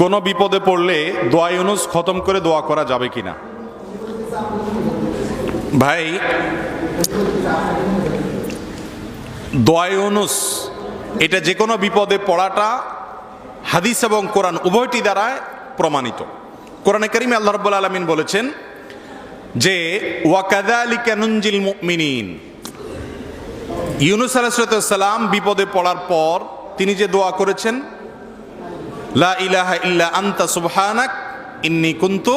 কোনো বিপদে পড়লে দোয়া ইউনুস খতম করে দোয়া করা যাবে কিনা? ভাই, দোয়া ইউনুস, এটা যে কোনো বিপদে পড়াটা হাদিস এবং কোরআন উভয়টি দ্বারায় প্রমাণিত। কোরআনে করিম আল্লাহ রব্বুল আলমিন বলেছেন যে ওয়াকাদা আলী কানুঞ্জিল মিনিন ইউনুস আলাহিসাল্লাম বিপদে পড়ার পর তিনি যে দোয়া করেছেন লা ইলাহা ইল্লা আন্তা সুবহানাক ইন্নি কুন্তু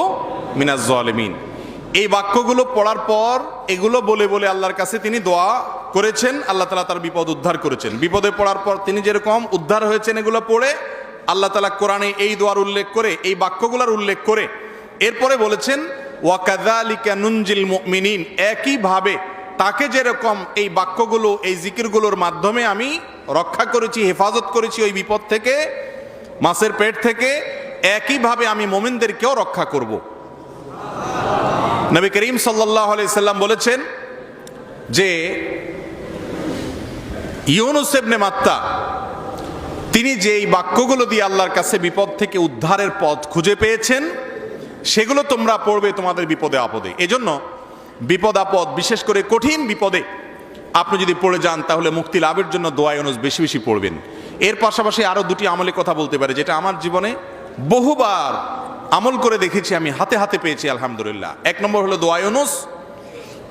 মিনাজ জালিমিন। এই বাক্যগুলো পড়ার পর এগুলো বলে বলে আল্লাহর কাছে তিনি দোয়া করেছেন, আল্লাহ তালা তার বিপদ উদ্ধার করেছেন। বিপদে পড়ার পর তিনি যেরকম উদ্ধার হয়েছেন এগুলো পড়ে, আল্লাহ তালা কোরআনে এই দোয়ার উল্লেখ করে, এই বাক্যগুলোর উল্লেখ করে এরপরে বলেছেন ওয়াকাদালিকা নুনজিল মুমিনিন একইভাবে তাকে যেরকম এই বাক্যগুলো, এই জিকিরগুলোর মাধ্যমে আমি রক্ষা করেছি, হেফাজত করেছি ওই বিপদ থেকে মাছের পেট থেকে একইভাবে আমি মোমিনদেরকেও রক্ষা করব। নবী করিম সাল্লাম বলেছেন যে ইউনুসেবনে মাত্তা, তিনি যে এই বাক্যগুলো দিয়ে আল্লাহর কাছে বিপদ থেকে উদ্ধারের পথ খুঁজে পেয়েছেন, সেগুলো তোমরা পড়বে তোমাদের বিপদে আপদে। এজন্য বিপদ আপদ, বিশেষ করে কঠিন বিপদে আপনি যদি পড়ে যান, তাহলে মুক্তি লাভের জন্য দোয়া অনুজ বেশি বেশি পড়বেন। এর পাশাপাশি আরও দুটি আমলের কথা বলতে পারে, যেটা আমার জীবনে বহুবার আমল করে দেখেছি, আমি হাতে হাতে পেয়েছি, আলহামদুলিল্লাহ। এক নম্বর হলো দোয়ায়নুস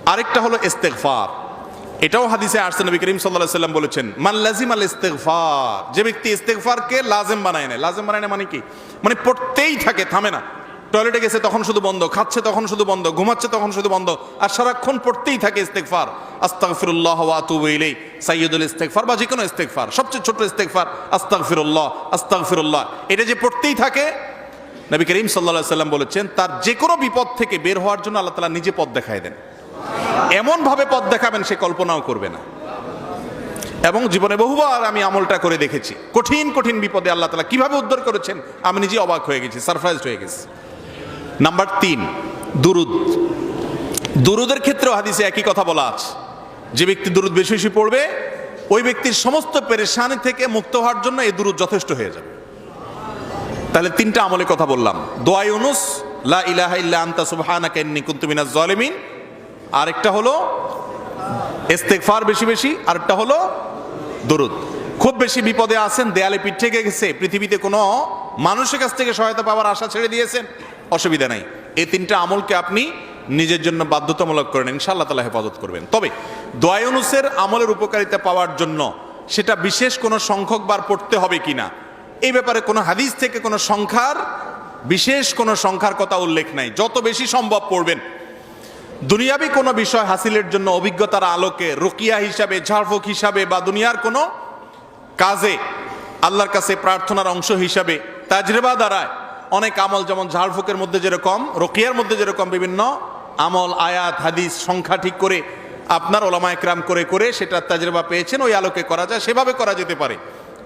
আরেকটা হলো ইস্তেকফার এটাও হাদিসে আসছে, নবী করিম সাল্লাহ সাল্লাম বলেছেন, মান লাজিম আল ইস্তেকফার যে ব্যক্তি ইস্তেকফারকে লাজেম বানায় নেয়। লাজেম বানায় না মানে কি? মানে পড়তেই থাকে, থামে না। টয়লেটে গেছে তখন শুধু বন্ধ, খাচ্ছে তখন শুধু বন্ধ, ঘুমাচ্ছে তখন শুধু বন্ধ, আর সারাক্ষণ পড়তেই থাকে ইস্তেগফার। আস্তাগফিরুল্লাহ ওয়া আতুবু ইলাই সাইয়্যিদুল ইস্তেগফার বা যে কোনো ইস্তেগফার, সবচেয়ে ছোট ইস্তেগফার, আস্তাগফিরুল্লাহ আস্তাগফিরুল্লাহ। এটা যে পড়তেই থাকে, নবী করিম সাল্লাল্লাহু সাল্লাম বলেছেন, তার যে কোনো বিপদ থেকে বের হওয়ার জন্য আল্লাহ তাআলা নিজে পথ দেখায় দেন। এমন ভাবে পথ দেখাবেন, সে কল্পনাও করবে না। এবং জীবনে বহুবার আমি আমলটা করে দেখেছি, কঠিন কঠিন বিপদে আল্লাহ তালা কীভাবে উদ্ধার করেছেন, আমি নিজে অবাক হয়ে গেছি, সারপ্রাইজড হয়ে গেছি। নাম্বার তিন, দুরুদ। দুরুদের ক্ষেত্রেও হাদিসে একই কথা বলা আছে। যে ব্যক্তি দুরুদ বেশি বেশি পড়বে, ওই ব্যক্তির সমস্ত পেরেশানি থেকে মুক্ত হওয়ার জন্য এই দুরুদ যথেষ্ট হয়ে যাবে। তাহলে তিনটা আমলের কথা বললাম। দোয়াই অনুস লা ইলাহা ইল্লা আনতা সুবহানাকা ইন্নী কুনতু মিনাজ জালিমিন। আরেকটা হলো ইস্তেগফার বেশি বেশি, আরেকটা হলো দরুদ। খুব বেশি বিপদে আছেন, দেয়ালে পিঠ গেছে, পৃথিবীতে কোনো মানুষের কাছ থেকে সহায়তা পাওয়ার আশা ছেড়ে দিয়েছেন অসুবিধা নাই। এই তিনটা আমলকে আপনি নিজের জন্য বাধ্যতামূলক করেন, ইনশাআল্লাহ তালা হেফাজত করবেন। তবে দোয়ায়নুসের আমলের উপকারিতা পাওয়ার জন্য সেটা বিশেষ কোনো সংখ্যক বার পড়তে হবে কিনা এই ব্যাপারে কোনো হাদিস থেকে কোনো সংখ্যার, বিশেষ কোনো সংখ্যার কথা উল্লেখ নাই। যত বেশি সম্ভব পড়বেন। দুনিয়াবি কোনো বিষয় হাসিলের জন্য অভিজ্ঞতার আলোকে, রুকিয়া হিসাবে, ঝাড়ফুঁক হিসাবে বা দুনিয়ার কোনো কাজে আল্লাহর কাছে প্রার্থনার অংশ হিসাবে তাজরেবা দ্বারায় অনেক আমল যেমন ঝাড়ফুঁকের মধ্যে যেরকম, রকিয়ার মধ্যে যেরকম বিভিন্ন আমল, আয়াত, হাদিস, সংখ্যা ঠিক করে আপনার ওলামা একরাম করে করে সেটা তাজরেবা পেয়েছেন, ওই আলোকে করা যায়, সেভাবে করা যেতে পারে।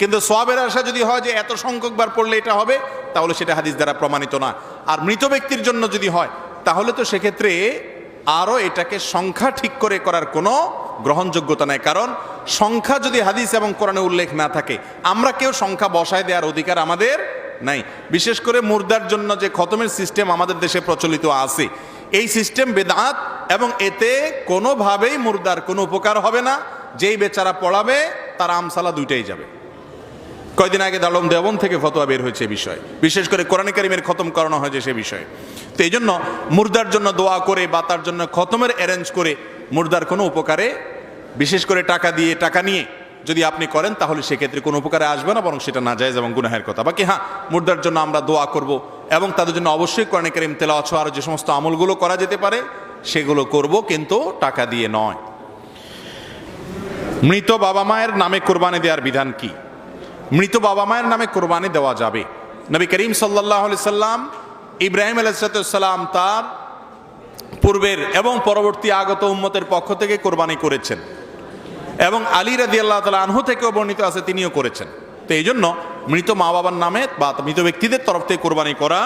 কিন্তু সোয়াবের আশা যদি হয় যে এত সংখ্যকবার পড়লে এটা হবে, তাহলে সেটা হাদিস দ্বারা প্রমাণিত না। আর মৃত ব্যক্তির জন্য যদি হয়, তাহলে তো সেক্ষেত্রে আরও এটাকে সংখ্যা ঠিক করে করার কোনো গ্রহণযোগ্যতা নেই। কারণ সংখ্যা যদি হাদিস এবং কোরআনে উল্লেখ না থাকে, আমরা কেউ সংখ্যা বসায় দেওয়ার অধিকার আমাদের নাই। বিশেষ করে মুর্দার জন্য যে খতমের সিস্টেম আমাদের দেশে প্রচলিত আছে, এই সিস্টেম বেদাঁত এবং এতে কোনোভাবেই মুর্দার কোনো উপকার হবে না। যেই বেচারা পড়াবে, তার আমসালা দুইটাই যাবে। কয়দিন আগে দালম দেবন থেকে ফতোয়া বের হয়েছে বিষয়। বিশেষ করে কোরআন কারিমের খতম করানো হয়েছে সে বিষয়ে। তো এই জন্য মুর্দার জন্য দোয়া করে বা তার জন্য খতমের অ্যারেঞ্জ করে মুর্দার কোনো উপকারে, বিশেষ করে টাকা দিয়ে, টাকা নিয়ে যদি আপনি করেন, তাহলে সেক্ষেত্রে কোনো উপকারে আসবে না, বরং সেটা না যায় এবং গুনাহের কথা। বাকি হ্যাঁ মুর্দার জন্য আমরা দোয়া করব এবং তাদের জন্য অবশ্যই কোরআন করিম তেলা অছ আর যে সমস্ত আমলগুলো করা যেতে পারে, সেগুলো করব, কিন্তু টাকা দিয়ে নয়। মৃত বাবা মায়ের নামে কোরবানি দেওয়ার বিধান কি? মৃত বাবা মায়ের নামে কোরবানি দেওয়া যাবে। নবী করিম সাল্লাহ সাল্লাম, ইব্রাহিম আলাইসালাম তার পূর্বের এবং পরবর্তী আগত উম্মতের পক্ষ থেকে কোরবানি করেছেন। এবং আলী রাজি আল্লাহ তালা আনহু থেকেও বর্ণিত আছে, তিনিও করেছেন। তো এই জন্য মৃত মা বাবার নামে বা মৃত ব্যক্তিদের তরফ থেকে কোরবানি করা